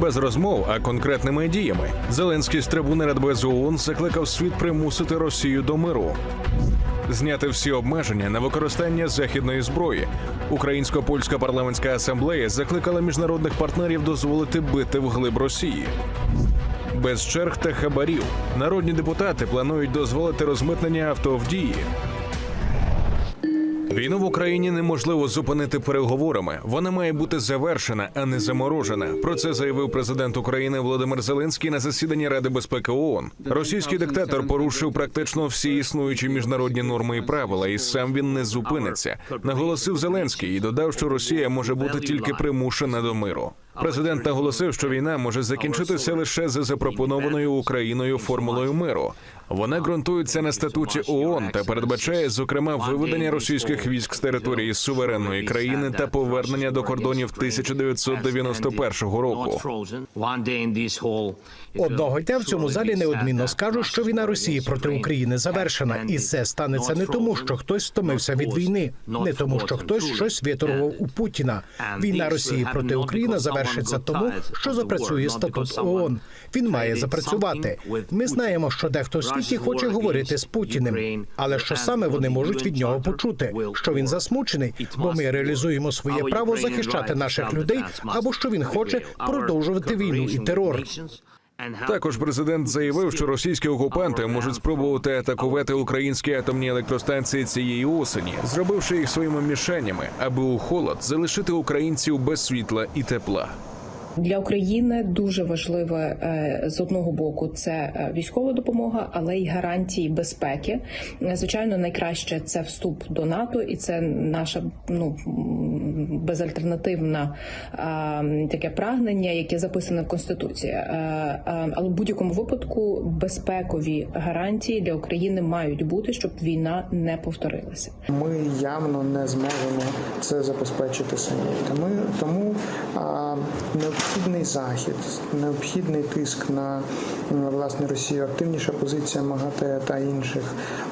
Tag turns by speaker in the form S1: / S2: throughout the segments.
S1: Без розмов, а конкретними діями. Зеленський з трибуни Радбезу ООН закликав світ примусити Росію до миру. Зняти всі обмеження на використання західної зброї. Українсько-польська парламентська асамблея закликала міжнародних партнерів дозволити бити вглиб Росії. Без черг та хабарів народні депутати планують дозволити розмитнення авто в дії. Війну в Україні неможливо зупинити переговорами. Вона має бути завершена, а не заморожена. Про це заявив президент України Володимир Зеленський на засіданні Ради безпеки ООН. Російський диктатор порушив практично всі існуючі міжнародні норми і правила, і сам він не зупиниться. Наголосив Зеленський і додав, що Росія може бути тільки примушена до миру. Президент наголосив, що війна може закінчитися лише за запропонованою Україною формулою миру. Вона ґрунтується на статуті ООН та передбачає, зокрема, виведення російських військ з території суверенної країни та повернення до кордонів 1991 року.
S2: Одного дня в цьому залі неодмінно скажуть, що війна Росії проти України завершена, і це станеться не тому, що хтось втомився від війни, не тому, що хтось щось виторгував у Путіна. Війна Росії проти України завершиться тому, що запрацює статут ООН. Він має запрацювати. Ми знаємо, що дехто в світі хоче говорити з Путіним, але що саме вони можуть від нього почути? Що він засмучений, бо ми реалізуємо своє право захищати наших людей, або що він хоче продовжувати війну і терор.
S1: Також президент заявив, що російські окупанти можуть спробувати атакувати українські атомні електростанції цієї осені, зробивши їх своїми мішенями, аби у холод залишити українців без світла і тепла.
S3: Для України дуже важливе е, з одного боку це е, військова допомога, але й гарантії безпеки. Звичайно, найкраще це вступ до НАТО, і це наша ну безальтернативна е, таке прагнення, яке записане в конституції. Але в будь-якому випадку безпекові гарантії для України мають бути, щоб війна не повторилася.
S4: Ми явно не зможемо це забезпечити самі. Тому, тому а, необхідний захід, необхідний тиск на власне Росію, активніша позиція МАГАТЕ та інших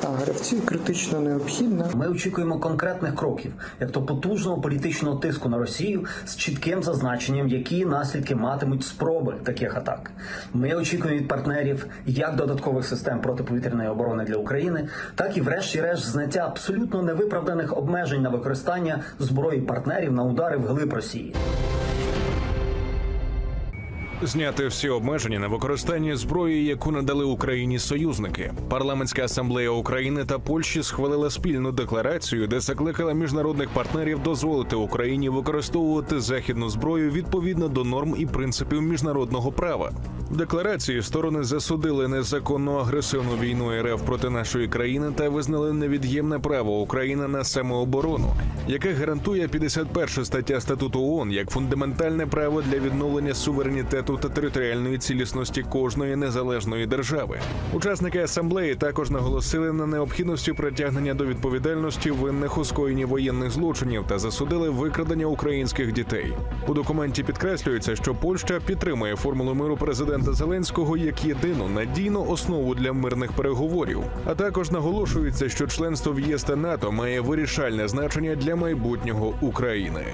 S4: гравців критично необхідна.
S5: Ми очікуємо конкретних кроків, як то потужного політичного тиску на Росію з чітким зазначенням, які наслідки матимуть спроби таких атак. Ми очікуємо від партнерів як додаткових систем протиповітряної оборони для України, так і, врешті-решт, зняття абсолютно невиправданих обмежень на використання зброї партнерів на удари вглиб Росії.
S1: Зняти всі обмеження на використання зброї, яку надали Україні союзники. Парламентська асамблея України та Польщі схвалила спільну декларацію, де закликала міжнародних партнерів дозволити Україні використовувати західну зброю відповідно до норм і принципів міжнародного права. В декларації сторони засудили незаконну агресивну війну РФ проти нашої країни та визнали невід'ємне право України на самооборону, яке гарантує 51 стаття статуту ООН як фундаментальне право для відновлення суверенітету та територіальної цілісності кожної незалежної держави. Учасники асамблеї також наголосили на необхідності притягнення до відповідальності винних у скоєнні воєнних злочинів та засудили викрадення українських дітей. У документі підкреслюється, що Польща підтримує формулу миру президента Зеленського як єдину надійну основу для мирних переговорів. А також наголошується, що членство в ЄС та НАТО має вирішальне значення для майбутнього України.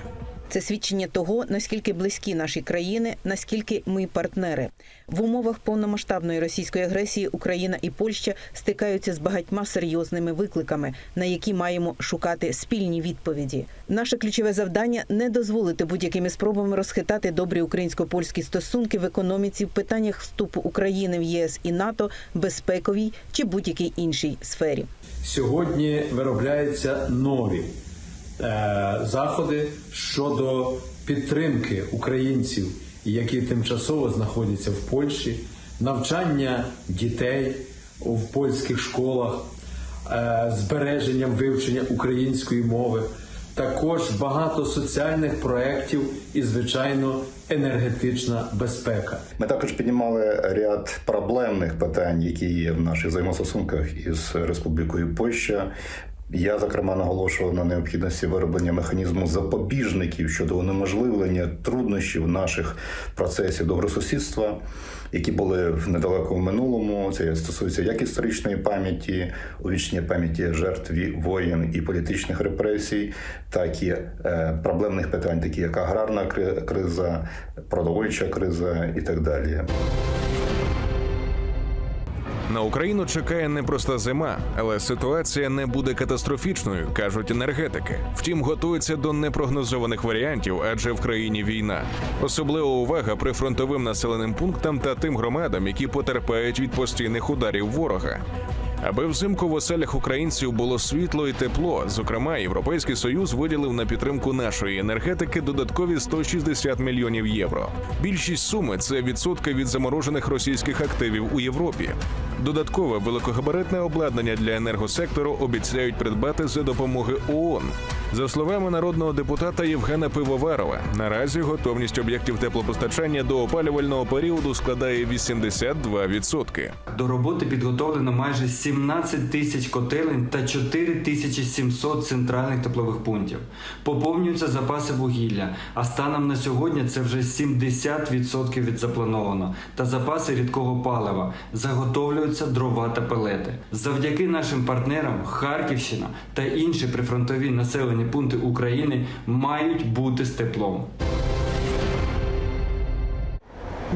S6: Це свідчення того, наскільки близькі наші країни, наскільки ми партнери. В умовах повномасштабної російської агресії Україна і Польща стикаються з багатьма серйозними викликами, на які маємо шукати спільні відповіді. Наше ключове завдання не дозволити будь-якими спробами розхитати добрі українсько-польські стосунки в економіці в питаннях вступу України в ЄС і НАТО, безпековій чи будь-якій іншій сфері.
S7: Сьогодні виробляються нові заходи щодо підтримки українців, які тимчасово знаходяться в Польщі, навчання дітей в польських школах, е, збереженням вивчення української мови. Також багато соціальних проєктів і, звичайно, енергетична безпека.
S8: Ми також піднімали ряд проблемних питань, які є в наших взаємостосунках із Республікою Польща. Я зокрема наголошував на необхідності вироблення механізму запобіжників щодо унеможливлення труднощів наших процесів добросусідства, які були в недалекому минулому. Це стосується як історичної пам'яті, увічнення пам'яті жертв воєн і політичних репресій, так і е, проблемних питань, такі як аграрна криза, продовольча криза і так далі.
S1: На Україну чекає непроста зима, але ситуація не буде катастрофічною, кажуть енергетики. Втім, готуються до непрогнозованих варіантів, адже в країні війна. Особлива увага прифронтовим населеним пунктам та тим громадам, які потерпають від постійних ударів ворога. Аби взимку в оселях українців було світло і тепло. Зокрема, Європейський Союз виділив на підтримку нашої енергетики додаткові 160 мільйонів євро. Більшість суми це відсотки від заморожених російських активів у Європі. Додаткове великогабаритне обладнання для енергосектору обіцяють придбати за допомоги ООН. За словами народного депутата Євгена Пивоварова, наразі готовність об'єктів теплопостачання до опалювального періоду складає 82%.
S9: До роботи підготовлено майже 17 тисяч котелень та 4700 центральних теплових пунктів. Поповнюються запаси вугілля, а станом на сьогодні це вже 70% від заплановано. Та запаси рідкого палива. Заготовлюються дрова та пелети. Завдяки нашим партнерам Харківщина та інші прифронтові населені пункти України мають бути з теплом.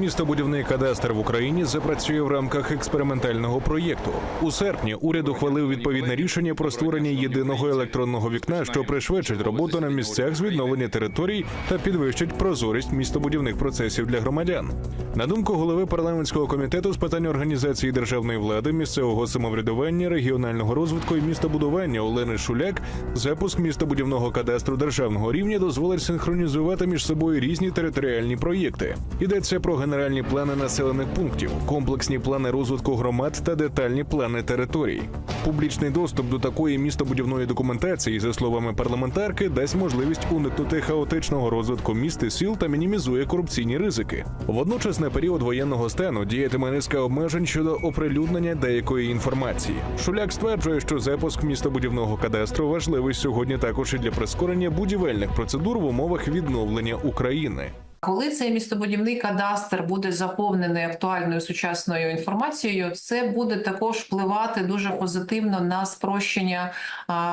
S1: Містобудівний кадастр в Україні запрацює в рамках експериментального проєкту. У серпні уряд ухвалив відповідне рішення про створення єдиного електронного вікна, що пришвидшить роботу на місцях з відновлення територій та підвищить прозорість містобудівних процесів для громадян. На думку голови парламентського комітету з питань організації державної влади, місцевого самоврядування, регіонального розвитку і містобудування Олени Шуляк, запуск містобудівного кадастру державного рівня дозволить синхронізувати між собою різні територіальні проєкти. Йдеться про генеральні плани населених пунктів, комплексні плани розвитку громад та детальні плани територій. Публічний доступ до такої містобудівної документації, за словами парламентарки, дасть можливість уникнути хаотичного розвитку міст і сіл та мінімізує корупційні ризики. Водночас на період воєнного стану діятиме низка обмежень щодо оприлюднення деякої інформації. Шуляк стверджує, що запуск містобудівного кадастру важливий сьогодні також і для прискорення будівельних процедур в умовах відновлення України.
S10: Коли цей містобудівний кадастр буде заповнений актуальною сучасною інформацією, це буде також впливати дуже позитивно на спрощення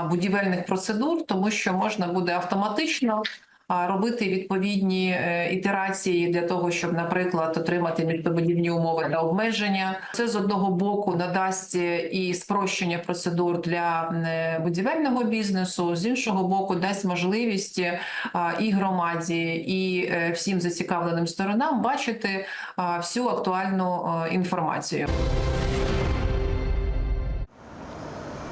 S10: будівельних процедур, тому що можна буде автоматично. Робити відповідні е, ітерації для того, щоб, наприклад, отримати містобудівні умови та обмеження. Це з одного боку надасть е, і спрощення процедур для е, будівельного бізнесу, з іншого боку, дасть можливість і громаді, і всім зацікавленим сторонам бачити всю актуальну інформацію.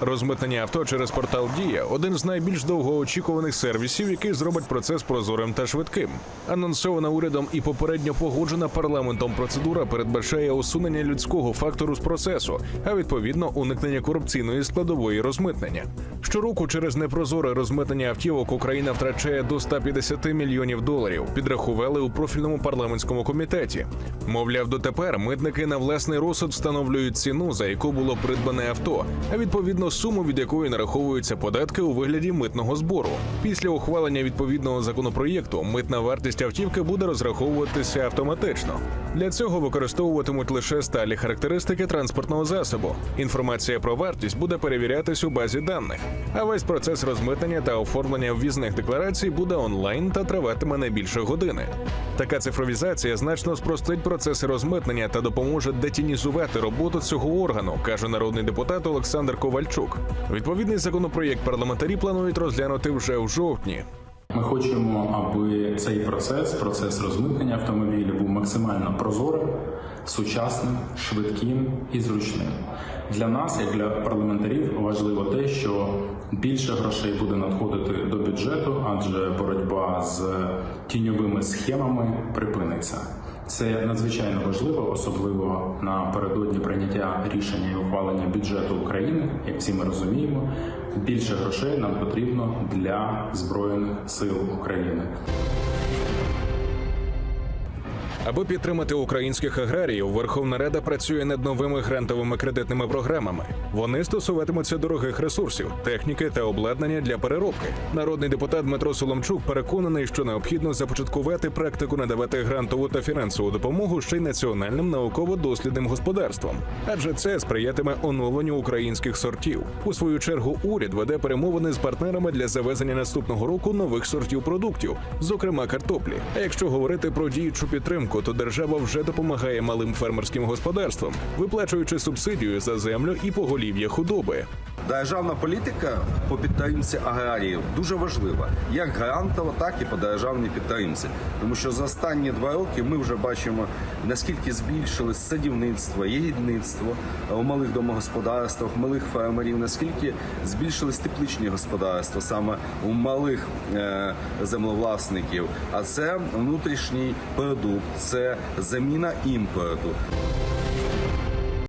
S1: Розмитнення авто через портал Дія один з найбільш довгоочікуваних сервісів, який зробить процес прозорим та швидким. Анонсована урядом і попередньо погоджена парламентом процедура передбачає усунення людського фактору з процесу, а відповідно уникнення корупційної складової розмитнення. Щороку через непрозоре розмитнення автівок Україна втрачає до 150 мільйонів доларів. Підрахували у профільному парламентському комітеті. Мовляв, дотепер митники на власний розсуд встановлюють ціну, за яку було придбане авто, а відповідно суму, від якої нараховуються податки у вигляді митного збору. Після ухвалення відповідного законопроєкту митна вартість автівки буде розраховуватися автоматично. Для цього використовуватимуть лише сталі характеристики транспортного засобу. Інформація про вартість буде перевірятись у базі даних. А весь процес розмитнення та оформлення ввізних декларацій буде онлайн та триватиме не більше години. Така цифровізація значно спростить процеси розмитнення та допоможе детінізувати роботу цього органу, каже народний депутат Олександр Ковальчук. Відповідний законопроєкт парламентарі планують розглянути вже в жовтні.
S11: Ми хочемо, аби цей процес, процес розмитнення автомобілів, був максимально прозорим, сучасним, швидким і зручним. Для нас, як для парламентарів, важливо те, що більше грошей буде надходити до бюджету, адже боротьба з тіньовими схемами припиниться. Це надзвичайно важливо, особливо напередодні прийняття рішення і ухвалення бюджету України. Як всі ми розуміємо, більше грошей нам потрібно для збройних сил України.
S1: Аби підтримати українських аграріїв, Верховна Рада працює над новими грантовими кредитними програмами. Вони стосуватимуться дорогих ресурсів, техніки та обладнання для переробки. Народний депутат Дмитро Соломчук переконаний, що необхідно започаткувати практику надавати грантову та фінансову допомогу ще й національним науково-дослідним господарствам, адже це сприятиме оновленню українських сортів. У свою чергу уряд веде перемовини з партнерами для завезення наступного року нових сортів продуктів, зокрема картоплі. А якщо говорити про діючу підтримку, то держава вже допомагає малим фермерським господарствам, виплачуючи субсидію за землю і поголів'я худоби.
S12: Державна політика по підтримці аграріїв дуже важлива, як грантова, так і по державній підтримці. Тому що за останні два роки ми вже бачимо наскільки збільшилось садівництво, ягідництво у малих домогосподарствах, малих фермерів, наскільки збільшились тепличні господарства саме у малих е, землевласників. А це внутрішній продукт, це заміна імпорту.